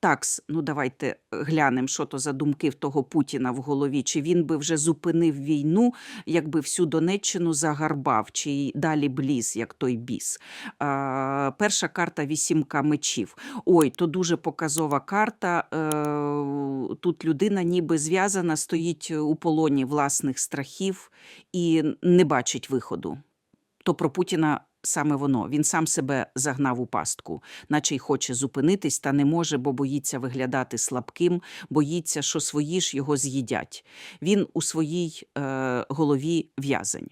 такс, ну давайте глянемо, що то за думки в того Путіна в голові. Чи він би вже зупинив війну, якби всю Донеччину загарбав, чи далі бліз, як той біс. Е, перша карта вісімка мечів. Ой, то дуже показова карта. Е, тут людина ніби зв'язана, стоїть у полоні власних страхів і не бачить виходу. То про Путіна саме воно. Він сам себе загнав у пастку, наче й хоче зупинитись, та не може, бо боїться виглядати слабким, боїться, що свої ж його з'їдять. Він у своїй е, голові в'язень.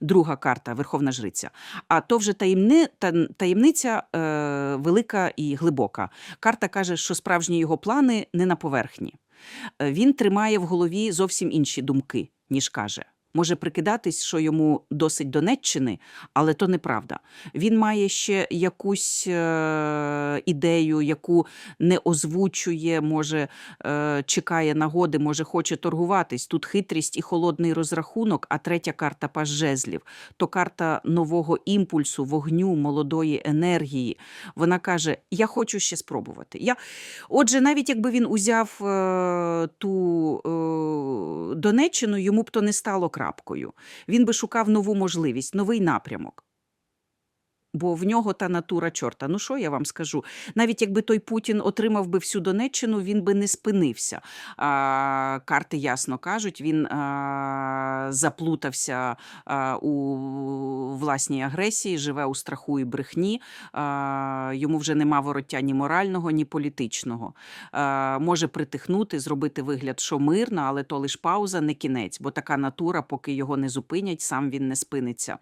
Друга карта Верховна Жриця. А то вже таємни, та- таємниця е, велика і глибока. Карта каже, що справжні його плани не на поверхні. Е, Він тримає в голові зовсім інші думки, ніж каже. Може прикидатись, що йому досить Донеччини, але то неправда. Він має ще якусь е, ідею, яку не озвучує, може е, чекає нагоди, може хоче торгуватись. Тут хитрість і холодний розрахунок, а третя карта паж жезлів. То карта нового імпульсу, вогню, молодої енергії. Вона каже: Я хочу ще спробувати. Я... Отже, навіть якби він узяв е, ту е, Донеччину, йому б то не стало крапкою. Він би шукав нову можливість, новий напрямок. Бо в нього та натура чорта. Ну що я вам скажу? Навіть якби той Путін отримав би всю Донеччину, він би не спинився. А, карти ясно кажуть, він а, заплутався а, у власній агресії, живе у страху і брехні. А, йому вже нема вороття ні морального, ні політичного. А, може притихнути, зробити вигляд, що мирно, але то лиш пауза, не кінець, бо така натура, поки його не зупинять, сам він не спиниться.